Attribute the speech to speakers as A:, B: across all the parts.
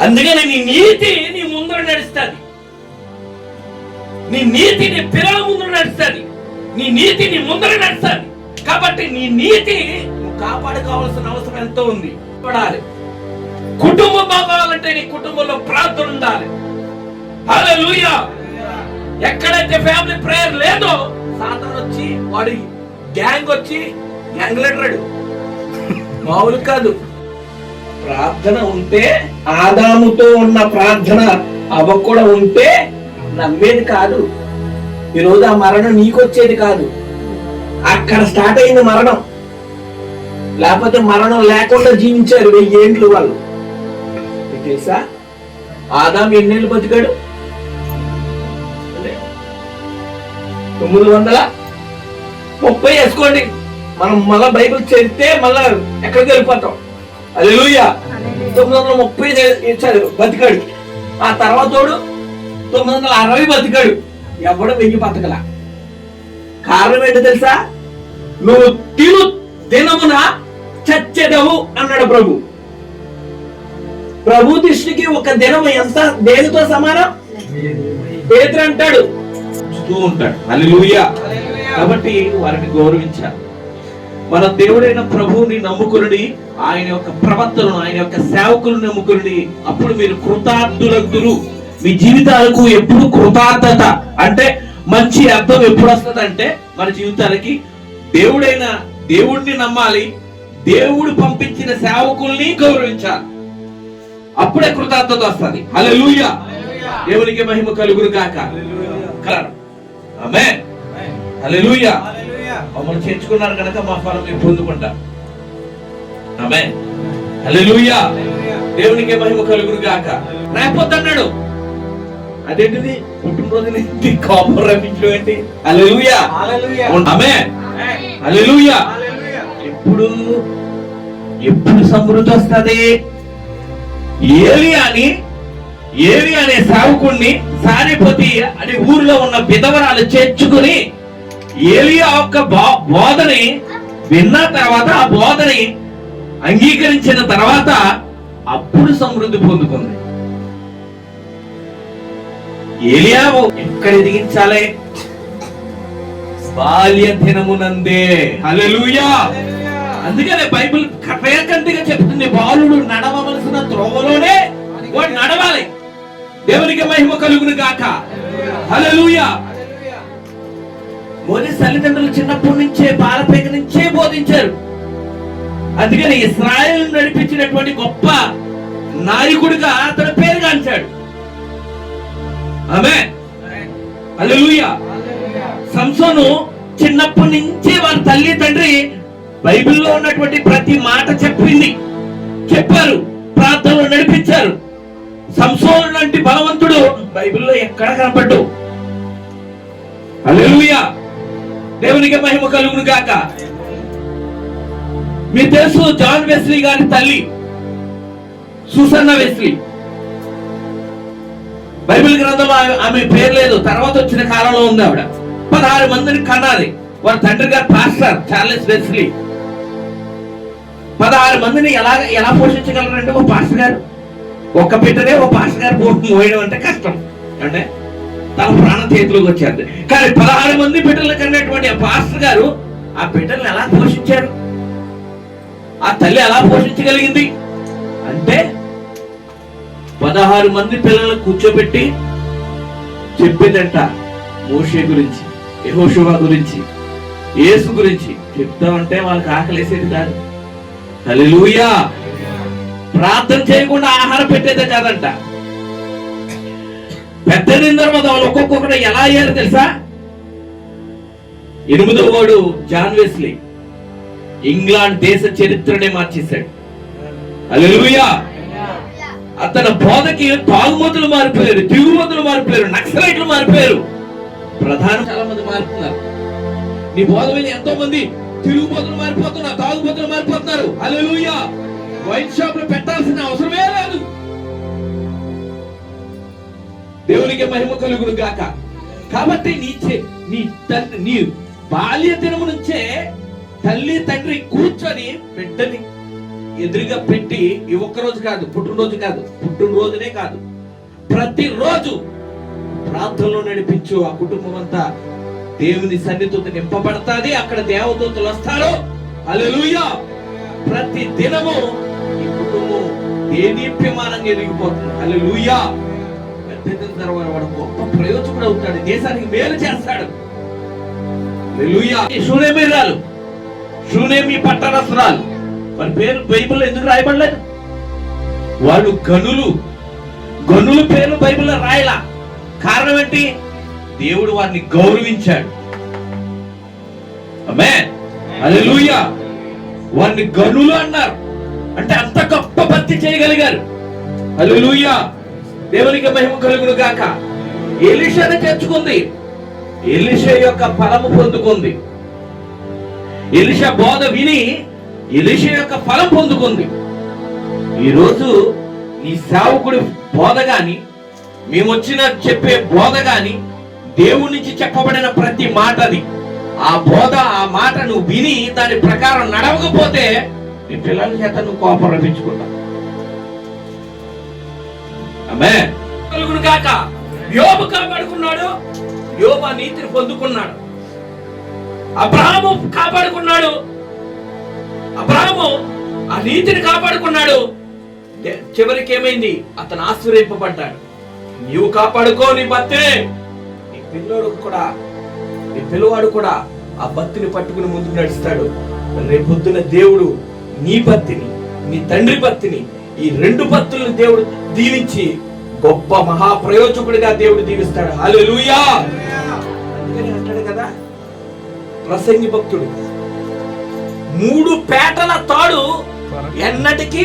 A: అందుకని నీ నీతి నీ ముందర నడుస్తుంది. నీ నీతి నీ పిల్లల ముందర నడుస్తుంది. నీ నీతి నీ ముందర నడుస్తుంది. కాబట్టి నీ నీతి నువ్వు కాపాడుకోవాల్సిన అవసరం ఎంతో ఉంది. పడాలి. కుటుంబం బాగాలంటే నీ కుటుంబంలో ప్రార్థన ఉండాలి. హల్లెలూయా. ఎక్కడైతే ఫ్యామిలీ ప్రేయర్ లేదో సాతాన్ వచ్చి వాడి గ్యాంగ్ వచ్చి గ్యాంగ్ లెటర్ మామూలు కాదు. ప్రార్థన ఉంటే ఆదాముతో ఉన్న ప్రార్థన అవ కూడా ఉంటే నమ్మేది కాదు. ఈరోజు ఆ మరణం నీకొచ్చేది కాదు. అక్కడ స్టార్ట్ అయింది మరణం. లేకపోతే మరణం లేకుండా జీవించారు వెయ్యేండ్లు వాళ్ళు. మీకు తెలుసా? ఆదాం ఎన్నేళ్ళు బతికాడు? తొమ్మిది వందల ముప్పై వేసుకోండి. మనం మళ్ళా బైబిల్ చదివితే మళ్ళా ఎక్కడికి వెళ్ళిపోతాం? అది తొమ్మిది వందల ముప్పై ఇచ్చాడు బతికాడు. ఆ తర్వాత తోడు తొమ్మిది వందల అరవై బతికాడు. ఎవడు వెయ్యి బతకల. కారణం ఏంటో తెలుసా? నువ్వు తిను దినమున చచ్చెదవు అన్నాడు ప్రభు. ప్రభు దృష్టికి ఒక దినం ఎంత? దేనితో సమానం? పేతురు అంటాడు. చూస్తూ ఉంటాడు. హల్లెలూయా. కాబట్టి వారిని గౌరవించాలి. మన దేవుడైన ప్రభువుని నమ్ముకుని ఆయన యొక్క ప్రవర్తనను ఆయన యొక్క సేవకులను నమ్ముకుని అప్పుడు మీరు కృతార్థులగురు మీ జీవితాలకు ఎప్పుడు కృతార్థత అంటే మంచి అర్థం ఎప్పుడు వస్తుంది అంటే మన జీవితాలకి దేవుడైన దేవుడిని నమ్మాలి దేవుడు పంపించిన సేవకుల్ని గౌరవించాలి. అప్పుడే కృతార్థత వస్తుంది. హల్లెలూయా. దేవునికి మహిమ కలుగురు కాక ఆమె హల్లెలూయా. మమ్మల్ని చేర్చుకున్నారు కనుక మా ఫలం మేము పొందుకుంటాం. ఆమె దేవునికి మహిమ కలుగురు గాక. లేకపోతే అన్నాడు. అదేంటిది? పుట్టినరోజు కాపర్ రప్పించడం ఏంటి? ఆమె హల్లెలూయా ఎప్పుడు ఎప్పుడు సమృద్ధి వస్తుంది? ఏలి అని ఏలి అనే సావుకుణ్ణి సారిపోతి అనే ఊరిలో ఉన్న విధవరాలు చేర్చుకుని ఏలియా యొక్క బోధని విన్న తర్వాత ఆ బోధని అంగీకరించిన తర్వాత అప్పుడు సమృద్ధి పొందుకుంది. ఏలియా ఎక్కడ ఎదిగించాలి? బాల్య దినమునందే. హలెలుయా అందుకనే బైబిల్ కపేకంటిగా చెప్తుంది బాలుడు నడవవలసిన త్రోవలోనే వాడు నడవాలి. దేవునికి మహిమ కలుగును గాక. హలెలుయా మోదీ తల్లిదండ్రులు చిన్నప్పటి నుంచే బాలపేక నుంచే బోధించారు. అందుకని ఇస్రాయల్ నడిపించినటువంటి గొప్ప నాయకుడిగా అతను పేరుగాంచాడు ఆమె హల్లెలూయా. సంసోను చిన్నప్పటి నుంచే వాళ్ళ తల్లి తండ్రి బైబిల్లో ఉన్నటువంటి ప్రతి మాట చెప్పింది. చెప్పారు ప్రార్థనలు నడిపించారు. సంసోను లాంటి బలవంతుడు బైబిల్లో ఎక్కడ కనపడ్డు? హల్లెలూయా. దేవునికి మహిమ కలుగును గాక. మీకు తెలుసు జాన్ వెస్లీ గారి తల్లి సుసన్న వెస్లీ. బైబిల్ గ్రంథం ఆమె- ఆమె పేరు లేదు. తర్వాత వచ్చిన కాలంలో ఉంది ఆవిడ. పదహారు మందిని కన్నది. వారి తండ్రి గారు పాస్టర్ చార్లెస్ వెస్లీ. పదహారు మందిని ఎలా ఎలా పోషించగలరంటే ఓ పాస్టర్ గారు. ఒక్క బిడ్డనే ఓ పాస్టర్ గారు పో- మోయడం అంటే కష్టం. అంటే తన ప్రాణ చేతిలోకి వచ్చేది కానీ పదహారు మంది బిడ్డలు కన్నటువంటి ఆ పాస్టర్ గారు ఆ బిడ్డల్ని ఎలా పోషించారు? ఆ తల్లి ఎలా పోషించగలిగింది? అంటే పదహారు మంది పిల్లలను కూర్చోబెట్టి చెప్పిందంట మోషే గురించి యెహోషువ గురించి యేసు గురించి. చెప్తామంటే వాళ్ళకి ఆకలేసేది కాదు. హల్లెలూయా! ప్రార్థన చేయకుండా ఆహారం పెట్టేదే కాదంట. పెద్ద తర్వాత వాళ్ళు ఒక్కొక్కరు ఎలా అయ్యారు తెలుసా? ఎనిమిదవ వాడు జాన్ వెస్లీ. ఇంగ్లాండ్ దేశ చరిత్రనే మార్చేశాడు. అలెలుయా అతని బోధకి తాగుమతులు మారిపోయారు దిగుమతులు మారిపోయారు నక్సలైట్లు మారిపోయారు. ప్రధాన చాలా మంది మారుతున్నారు. నీ బోధ మీద ఎంతో మంది తిరుగుబోతులు మారిపోతున్నారు తాగుబోతులు మారిపోతున్నారు. అలెలుయా వైన్ షాప్లో పెట్టాల్సిన అవసరమే లేదు. దేవునికి మహిమ కలుగును గాక. కాబట్టి నీ నీ తండ్రి నీ బాల్య దినము నుంచే తల్లి తండ్రి కూర్చొని బిడ్డని ఎదురుగా పెట్టి ఈ ఒక్కరోజు కాదు పుట్టినరోజు కాదు పుట్టినరోజునే కాదు ప్రతిరోజు ప్రార్థనలో నడిపించు. ఆ కుటుంబం అంతా దేవుని సన్నిధితో నింపబడతాది. అక్కడ దేవదూతలు వస్తారు. హల్లెలూయా! ప్రతి దినము ఈ కుటుంబం దేదీప్యమానంగా ఎదిగిపోతుంది. హల్లెలూయా! పెద్ద తర్వాత వాడు గొప్ప ప్రయోజకుడు అవుతాడు. దేశానికి మేలు చేస్తాడు. హల్లెలూయా. ఈ షూనేమీరాలు షూనేమి పట్టణస్తురాలు వారి పేరు బైబిల్ ఎందుకు రాయబడలేదు? వాళ్ళు గనులు. గనులు పేర్లు బైబిల్లో రాయలా. కారణం ఏంటి? దేవుడు వారిని గౌరవించాడు. అమే హల్లెలూయా. వారిని గనులు అన్నారు. అంటే అంత గొప్ప భక్తి చేయగలిగారు. హల్లెలూయా. దేవునికి మహిమ కలుగును గాక. ఎలిషాను తెచ్చుకుంది. ఎలిష యొక్క ఫలము పొందుకుంది. ఎలిష బోధ విని ఎలిష యొక్క ఫలం పొందుకుంది. ఈరోజు నీ సేవకుడి బోధ గాని మేము వచ్చిన చెప్పే బోధ గాని దేవుడి నుంచి చెప్పబడిన ప్రతి మాటది. ఆ బోధ ఆ మాట నువ్వు విని దాని ప్రకారం నడవకపోతే నీ పిల్లల చేత నువ్వు కోపం కలుగును యోబు కాపాడుకున్నాడు. యోబు ఆ నీతిని పొందుకున్నాడు. అబ్రహాము కాపాడుకున్నాడు. అబ్రహాము ఆ నీతిని కాపాడుకున్నాడు. చివరికి ఏమైంది? అతను ఆశ్చర్యపడ్డాడు నీవు కాపాడుకో నీ భక్తిని నీ పిల్లోడు కూడా నీ పిల్లవాడు కూడా ఆ భక్తిని పట్టుకుని ముందుకు నడుస్తాడు. రేపొద్దున దేవుడు నీ భక్తిని నీ తండ్రి భక్తిని ఈ రెండు భక్తులను దేవుడు దీవించి గొప్ప మహా ప్రయోజకుడిగా దేవుడు దీవిస్తాడు హల్లెలూయా. అందుకని అంటాడు కదా ప్రసంగి భక్తుడు మూడు పేటల తాడు ఎన్నటికీ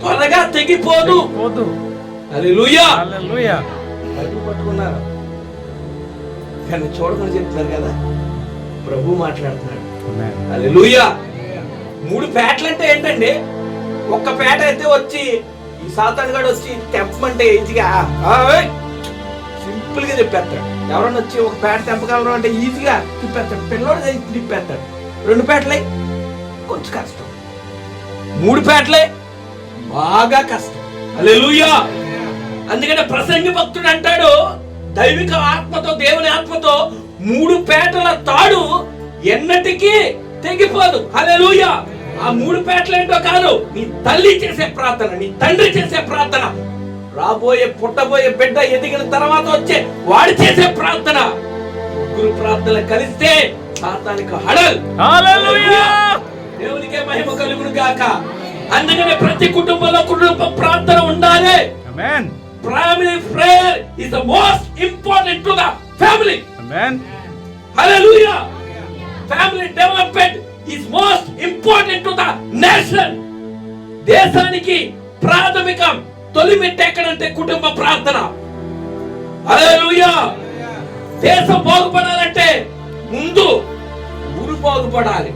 A: త్వరగా తెగిపోదు. పట్టుకున్నారు. కానీ చూడమని చెప్తున్నారు కదా ప్రభు మాట్లాడుతున్నాడు. మూడు పేటలు అంటే ఏంటండి ఒక్క పేట అయితే వచ్చి ఈ సాతాన్ గడు వచ్చి తెప్పమంటే ఈజీగా సింపుల్గా చెప్పేస్తాడు ఎవరన్నా వచ్చి ఒక పేట తెంపగలరు అంటే ఈజీగా తిప్పేస్తాడు. పిల్లోడు చేయి తిప్పేస్తాడు. రెండు పేటలే కొంచెం కష్టం. మూడు పేటలే బాగా కష్టం. హల్లెలూయా! అందుకనే ప్రసంగి భక్తుడు అంటాడు దైవిక ఆత్మతో దేవుని ఆత్మతో మూడు పేటల తాడు ఎన్నటికీ తెగిపోదు. హల్లెలూయా! ఆ మూడు పేటలు ఏంటో కాదు. నీ తల్లి చేసే ప్రార్థన నీ తండ్రి చేసే ప్రార్థన. రాబోయే పుట్టబోయే బిడ్డ ఎదిగిన తర్వాత వచ్చే వాడు చేసే ప్రార్థన. ముగ్గురు ప్రార్థన కలిస్తే సాతానికి హడల్.
B: హల్లెలూయా!
A: దేవునికే మహిమ కలుగును గాక. అందుకనే ప్రతి కుటుంబంలో కుటుంబ ప్రార్థన ఉండాలి.
B: Amen
A: primary prayer is the most important to the family.
B: Amen
A: Hallelujah. Family development is nation దేశానికి ప్రాథమికం తొలి మెట్టు ఎక్కడంటే కుటుంబ ప్రార్థన. హల్లెలూయా. దేశం బాగుపడాలంటే ముందు ఊరు బాగుపడాలి.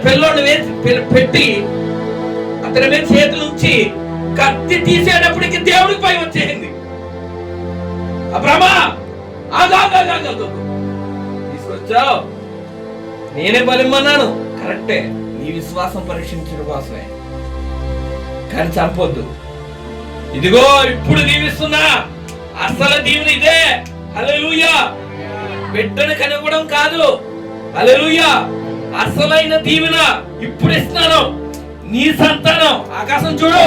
A: పిల్లోడు వేసి పెట్టి అతని మీద చేతులు ఉంచి కత్తి తీసేటప్పటికి దేవుడికి పై వచ్చేసింది. అబ్రహ్మా తీసుకొచ్చావు. నేనే బలిమ్మన్నాను కరెక్టే. నీ విశ్వాసం పరీక్షించడం కోసమే. కానీ చంపొద్దు. ఇదిగో ఇప్పుడు దీవిస్తున్నా అసలు దీవుని ఇదే. అలలుయా బిడ్డను కనివ్వడం కాదు. అలలుయా అసలైన దీవెన ఇప్పుడు ఇస్తున్నాను నీ సంతానం. ఆకాశం చూడు.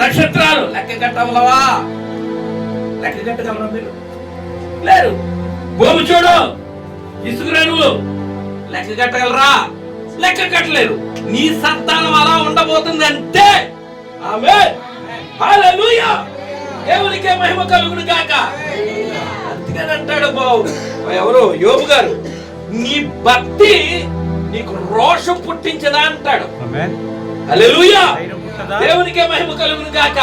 A: నక్షత్రాలు. లెక్క కట్టగలవా లెక్క కట్టగలరా మీరు? లేరు. భూమి చూడు. ఇసుక రేణువులు లెక్క కట్టగలరా? లెక్క కట్టలేరు నీ సంతానం అలా ఉండబోతుంది అంటే ఆమె దేవునికే మహిమ కలుగును గాక. అందుకని అంటాడు బావు. ఎవరు? యోబు గారు. నీ భక్తి నీకు రోషం పుట్టించదా అంటాడు.
B: పుట్టదా?
A: దేవునికే మహిమ కలుగును గాక.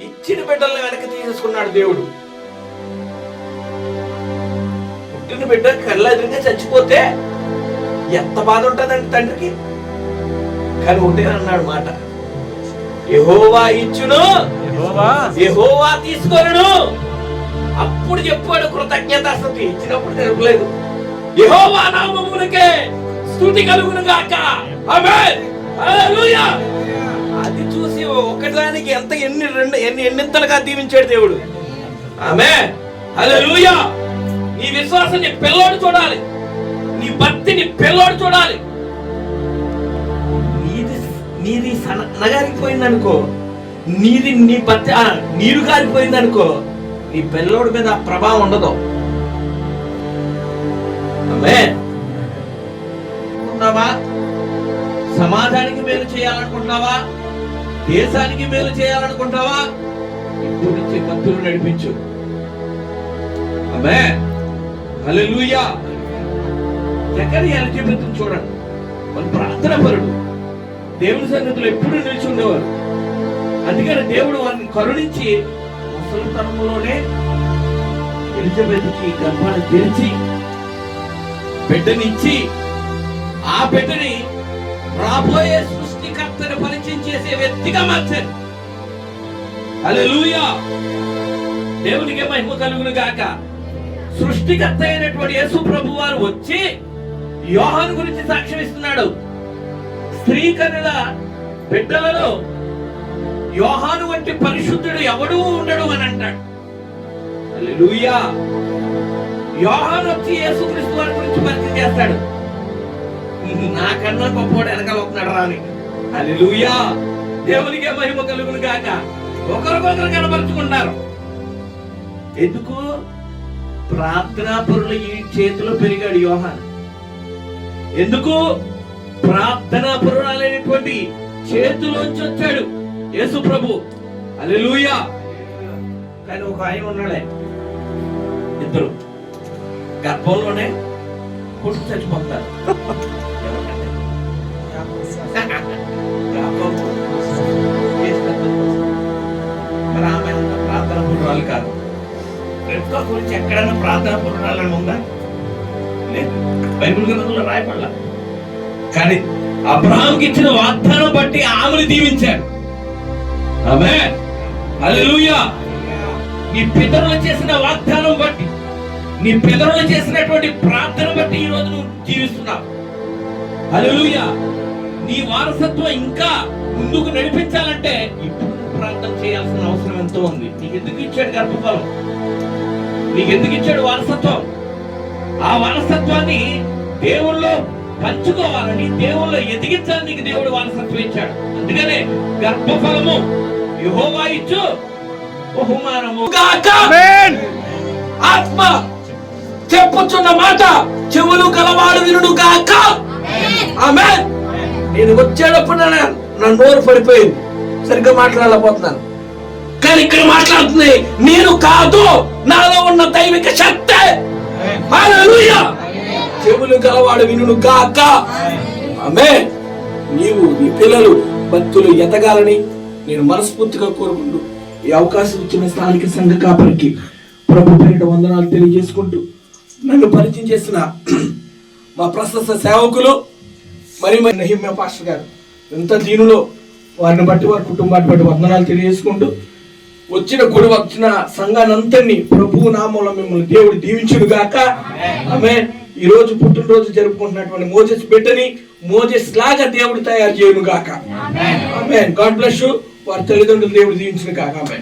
A: ఇచ్చిన బిడ్డల్ని వెనక్కి తీసేసుకున్నాడు దేవుడు. పుట్టిన బిడ్డ కళ్ళ ఎదురుగా చచ్చిపోతే ఎంత బాధ ఉంటుందండి తండ్రికి? కానీ ఒకటే అన్నాడు మాట. యెహోవా ఇచ్చును
B: యెహోవా.
A: యెహోవా తీసుకొనును అప్పుడు చెప్పాడు కృతజ్ఞత స్థుతి. ఇచ్చినప్పుడు జరగలేదు. యెహోవా నామమునకే స్థుతి కలుగును గాక. అది చూసి ఒకదానికి ఎంత ఎన్ని రెండు ఎన్ని ఎన్నింతలుగా దీవించాడు దేవుడు. ఆమె హల్లెలూయా. నీ విశ్వాసం నీ పిల్లోడు చూడాలి. నీ భక్తిని పిల్లోడు చూడాలి. నీది నీది సన్నగారిపోయింది అనుకో నీది నీ భక్తి నీరు కారిపోయింది అనుకో నీ పిల్లోడి మీద ప్రభావం ఉండదు. ఆమె ఉన్నావా సమాజానికి మేలు చేయాలనుకుంటున్నావా? దేశానికి మేలు చేయాలనుకుంటావా ఇప్పుడు నుంచి భక్తులు నడిపించు. అమ్మే. హల్లెలూయా. జకరియా ఎలిజబెత్ చూడండి వాళ్ళు ప్రార్థన పరుడు. దేవుని సన్నిధిలో ఎప్పుడు నిలిచి ఉండేవారు. అందుకని దేవుడు వారిని కరుణించి ముసలితనంలోనే ఎలిజబెత్కి గర్భాన్ని తెరిచి బిడ్డనిచ్చి ఆ బిడ్డని రాబోయే సృష్టికర్తని పరిచయం చేసే వ్యక్తిగా మార్చారు. హల్లెలూయా! దేవునికి మహిమ కలుగును గాక సృష్టికర్త అయినటువంటి యేసు ప్రభు వారు వచ్చి యోహాను గురించి సాక్ష్యం ఇస్తున్నాడు స్త్రీ కనుల బిడ్డలలో యోహాను వంటి పరిశుద్ధుడు ఎవడూ ఉండడు అని అంటాడు. హల్లెలూయా. యోహాను వచ్చి యేసుక్రీస్తు వారి గురించి పరిచయం చేస్తాడు. నాకన్నా గొప్పవాడు వెనకాల వస్తున్నాడు రాని. హల్లెలూయా. దేవునికే మహిమ కలుగును గాక. ఒకరికొకరు కనపరుచుకుంటారు. ఎందుకు? ప్రార్థనాపరులు ఈ చేతిలో పెరిగాడు యోహాన్. ఎందుకు? ప్రార్థనా పురాణాలైనటువంటి చేతిలోంచి వచ్చాడు యేసు ప్రభు. అలెలుయా కానీ ఒక ఆయన ఉన్నాడే. ఇద్దరు. గర్భంలోనే కుట్టు చచ్చిపోతారు. మరి ఆమె ప్రార్థన పురాణాలు కాదు రెప్కా గురించి ఎక్కడైనా ప్రార్థన పురాణాలను ఉందా లేదు బైబిల్ గ్రంథంలో రాయపడలా కానీ అబ్రహాంకి ఇచ్చిన వాగ్దానం బట్టి ఆమెను దీవించాడు. ఆమె హల్లెలూయా. నీ పితరులు చేసిన వాగ్దానం బట్టి నీ పితరులు చేసినటువంటి ప్రార్థన బట్టి ఈ రోజు నువ్వు జీవిస్తున్నావు. హల్లెలూయా. నీ వారసత్వం ఇంకా ముందుకు నడిపించాలంటే ఇప్పుడు ప్రార్థన చేయాల్సిన అవసరం ఎంతో ఉంది. నీకు ఎందుకు ఇచ్చాడు గర్భఫలం? నీకు ఎందుకు ఇచ్చాడు వారసత్వం? ఆ వారసత్వాన్ని దేవుళ్ళో పంచుకోవాలని దేవుళ్ళో ఎదిగించాలని నీకు దేవుడు వారసత్వం ఇచ్చాడు. అందుకనే గర్భఫలము యెహోవా ఇచ్చు బహుమానము. ఆత్మ చెప్పుచున్న మాట చెవులు గలవాడు వినుడు గాక! ఆమె నేను వచ్చేటప్పుడు నా నోరు పడిపోయింది. సరిగ్గా మాట్లాడలేకపోతున్నాను. కానీ ఇక్కడ మాట్లాడుతుంది నేను కాదు నాలో ఉన్న దైవిక శక్తి చెవులు గలవాడు వినుడు గాక. ఆమె నీవు నీ పిల్లలు భక్తులు ఎదగాలని నేను మనస్ఫూర్తిగా కోరుకుంటూ ఈ అవకాశం ఇచ్చిన స్థానిక సంఘ కాపరికి ప్రభు పేరిట వందనాలు తెలియజేసుకుంటూ నన్ను పరిచయం చేసిన మా ప్రశస్త సేవకులు మరి మరి నహిమ్య పాస్టర్ గారు ఎంత దీనిలో వారిని బట్టి వారి కుటుంబాన్ని బట్టి వందనాలు తెలియజేసుకుంటూ వచ్చిన గుడి వచ్చిన సంఘానంతని ప్రభు నామంలో మిమ్మల్ని దేవుడు దీవించుడు గాక. ఆమె ఈ రోజు పుట్టినరోజు జరుపుకుంటున్నటువంటి మోజెస్ బిడ్డని మోజెస్ లాగా దేవుడు తయారు చేయను గాక. ఆమె గాడ్ బ్లెస్ వారి తల్లిదండ్రులు దేవుడు దీవించుడు కాక ఆమె